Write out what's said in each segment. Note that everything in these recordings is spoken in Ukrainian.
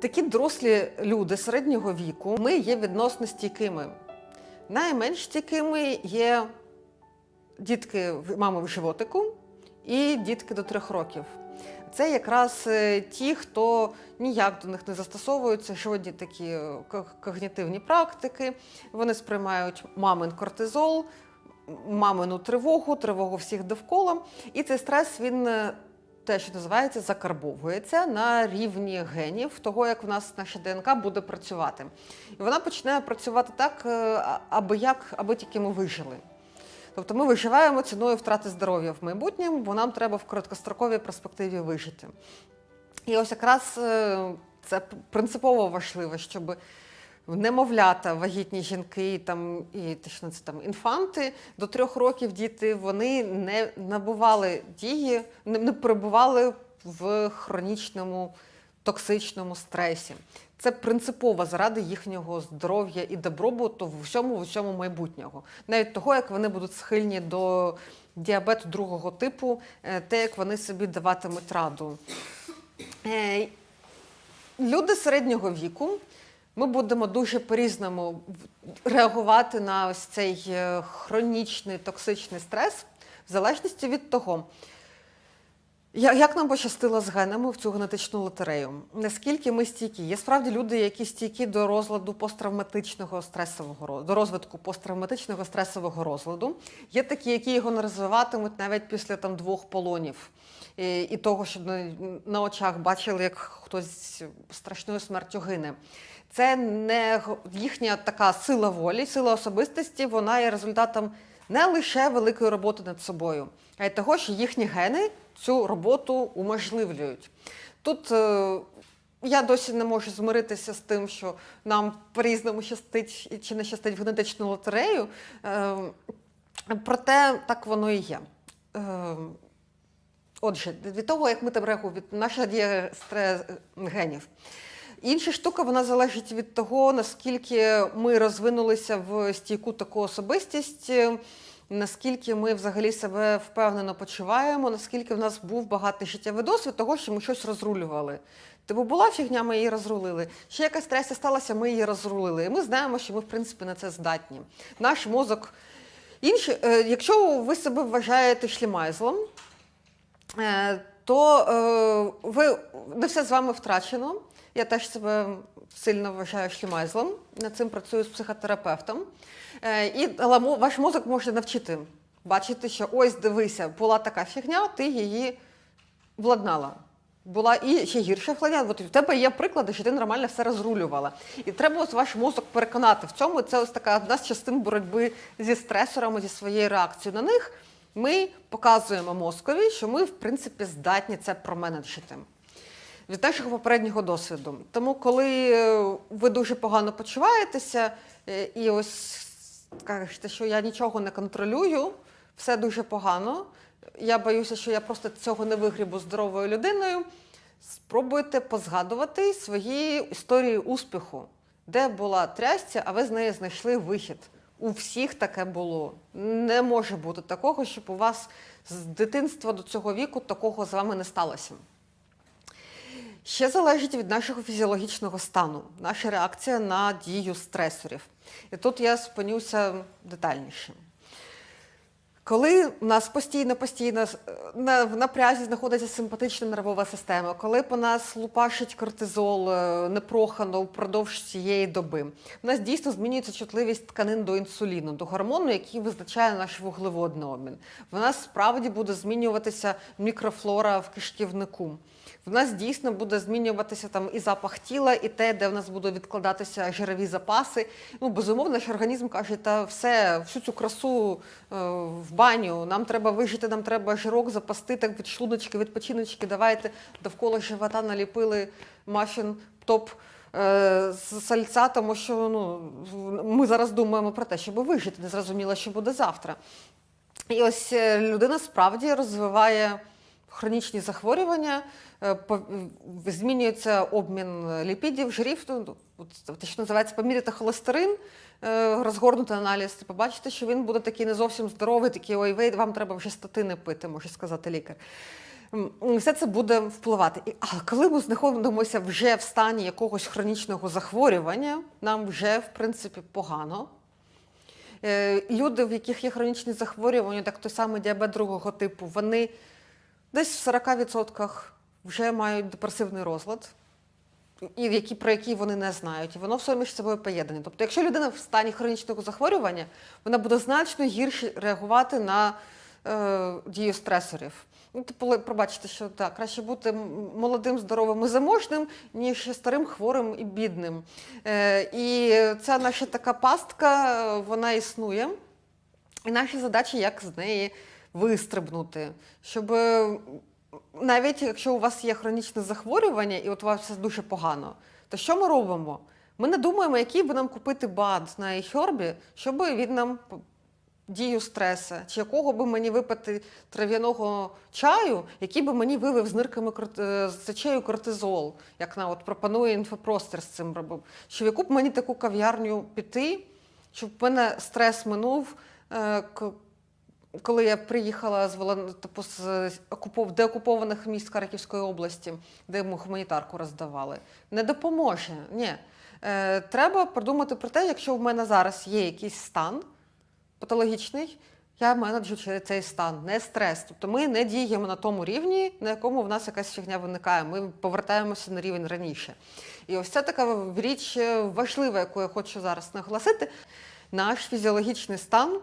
Такі дорослі люди середнього віку ми є відносно стійкими. Найменш стійкими є дітки мами в животику і дітки до трьох років. Це якраз е, ті, хто ніяк до них не застосовуються, жодні такі е, когнітивні практики. Вони сприймають мамин кортизол, мамину тривогу, тривогу всіх довкола. І цей стрес він е, те, що називається, закарбовується на рівні генів того, як в нас наша ДНК буде працювати. І вона починає працювати так, е, аби як, аби тільки ми вижили. Тобто ми виживаємо ціною втрати здоров'я в майбутньому, бо нам треба в короткостроковій перспективі вижити. І ось якраз е, це принципово важливо, щоб немовлята, вагітні жінки там, і точно це там інфанти до трьох років діти вони не набували дії, не, перебували в хронічному токсичному стресі. Це принципово заради їхнього здоров'я і добробуту в усьому в усьому майбутнього, навіть того, як вони будуть схильні до діабету другого типу, е, те, як вони собі даватимуть раду. Е, Люди середнього віку. Ми будемо дуже по-різному реагувати на ось цей е, хронічний токсичний стрес, в залежності від того, як нам пощастило з генами в цю генетичну лотерею? Наскільки ми стійкі? Є справді люди, які стійкі до розладу посттравматичного стресового до розвитку посттравматичного стресового розладу. Є такі, які його не розвиватимуть навіть після там двох полонів. І, і того, що на, на очах бачили, як хтось страшною смертю гине. Це не їхня така сила волі, сила особистості, вона є результатом не лише великої роботи над собою, а й того, що їхні гени цю роботу уможливлюють. Тут е, я досі не можу змиритися з тим, що нам по-різному щастить чи не щастить в генетичну лотерею. Е, проте так воно і є. Е, Отже, від того, як ми реагуємо, наша дія стрес генів. Інша штука вона залежить від того, наскільки ми розвинулися в стійку таку особистість, е, наскільки ми взагалі себе впевнено почуваємо, наскільки в нас був багатий життєвий досвід того, що ми щось розрулювали. Типу була фігня, ми її розрулили. Ще якась стресія сталася, ми її розрулили. І ми знаємо, що ми, в принципі, на це здатні. Наш мозок. Інші, е, якщо ви себе вважаєте шлімайзлом, Е, то е, ви не все з вами втрачено. Я теж себе сильно вважаю шлімайзлом. Над цим працюю з психотерапевтом. Е, і але ваш мозок може навчити бачити, що ось дивися, була така фігня, ти її владнала. Була і ще гірша владнала. От у тебе є приклади, що ти нормально все розрулювала. І треба ось ваш мозок переконати в цьому. Це ось така одна з частин боротьби зі стресорами, зі своєю реакцією на них. Ми показуємо мозкові, що ми, в принципі, здатні це променеджити від нашого попереднього досвіду. Тому, коли е, ви дуже погано почуваєтеся, е, і ось кажете, що я нічого не контролюю, все дуже погано. Я боюся, що я просто цього не вигрібу здоровою людиною. Спробуйте позгадувати свої історії успіху, де була трясця, а ви з неї знайшли вихід. У всіх таке було. Не може бути такого, щоб у вас з дитинства до цього віку такого з вами не сталося. Ще залежить від нашого фізіологічного стану, наша реакція на дію стресорів. І тут я спинюся детальніше. Коли у нас постійно постійно е, на, в напрязі знаходиться симпатична нервова система, коли по нас лупашить кортизол е, непрохано впродовж цієї доби, у нас дійсно змінюється чутливість тканин до інсуліну, до гормону, який визначає наш вуглеводний обмін. В нас справді буде змінюватися мікрофлора в кишківнику. В нас дійсно буде змінюватися там і запах тіла, і те, де в нас будуть відкладатися жирові запаси. Ну, безумовно, наш організм каже, та все, всю цю красу е, в баню. Нам треба вижити, нам треба жирок запасти, так від шлуночки, від печіночки. Давайте довкола живота наліпили мафін топ. е, з сальця, тому що ну, ми зараз думаємо про те, щоб вижити, не зрозуміло, що буде завтра. І ось е, людина справді розвиває хронічні захворювання, е, змінюється обмін ліпідів, жирів, ну, те, що називається поміряти холестерин, е, розгорнути аналіз, і побачите, що він буде такий не зовсім здоровий, такий ой, вей, вам треба вже статини пити, може сказати лікар. Все це буде впливати. І, а коли ми знаходимося вже в стані якогось хронічного захворювання, нам вже, в принципі, погано. Е, Люди, в яких є хронічні захворювання, так той самий діабет другого типу, вони десь в 40% вже мають депресивний розлад, і які, про які вони не знають. І воно все між собою поєднане. Тобто, якщо людина в стані хронічного захворювання, вона буде значно гірше реагувати на е, дію стресорів. Ну, типу, пробачте, що так, краще бути молодим, здоровим і заможним, ніж старим, хворим і бідним. Е, і ця наша така пастка, е, вона існує. І наші задачі, як з неї вистрибнути, щоб е, навіть якщо у вас є хронічне захворювання, і от у вас все дуже погано, то що ми робимо? Ми не думаємо, який би нам купити бад на iHerb, щоб він нам дію стреса, чи якого би мені випити трав'яного чаю, який би мені вивив з нирками е, з сечею кортизол, як нам от пропонує інфопростір з цим робив. Чи в яку б мені таку кав'ярню піти, щоб в мене стрес минув. Коли я приїхала з волон... типу, з окупов... деокупованих міст Харківської області, де ми гуманітарку роздавали, не допоможе. Ні. Е, треба подумати про те, якщо в мене зараз є якийсь стан патологічний, я менеджу цей стан, не стрес. Тобто ми не діємо на тому рівні, на якому в нас якась фігня виникає. Ми повертаємося на рівень раніше. І ось це така річ важлива, яку я хочу зараз наголосити. Наш фізіологічний стан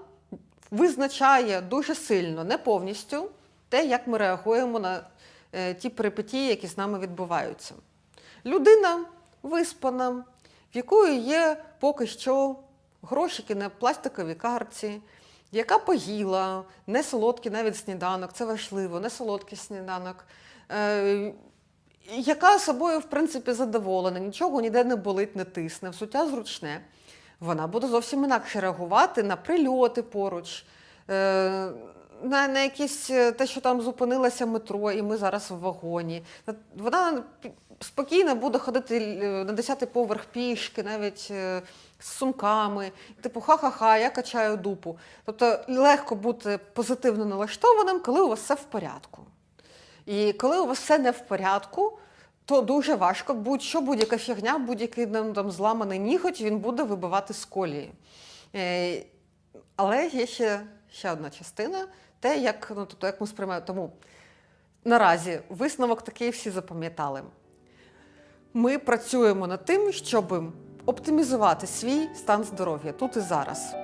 визначає дуже сильно, не повністю, те, як ми реагуємо на е, ті перипетії, які з нами відбуваються. Людина виспана, в якої є поки що грошики на пластиковій картці, яка поїла, не солодкий навіть сніданок, це важливо, не солодкий сніданок. Е, яка собою, в принципі, задоволена, нічого ніде не болить, не тисне, взуття зручне, вона буде зовсім інакше реагувати на прильоти поруч, е, на, на якісь е, те, що там зупинилося метро, і ми зараз в вагоні. Вона спокійно буде ходити е, на 10-й поверх пішки, навіть з сумками, типу ха-ха-ха, я качаю дупу. Тобто легко бути позитивно налаштованим, коли у вас все в порядку. І коли у вас все не в порядку, то дуже важко. Будь-що, будь-яка фігня, будь-який нам там зламаний ніготь, він буде вибивати з колії. Е, але є ще, ще одна частина, те, як, ну, тобто, як ми сприймаємо. Тому наразі висновок такий всі запам'ятали. Ми працюємо над тим, щоб оптимізувати свій стан здоров'я тут і зараз.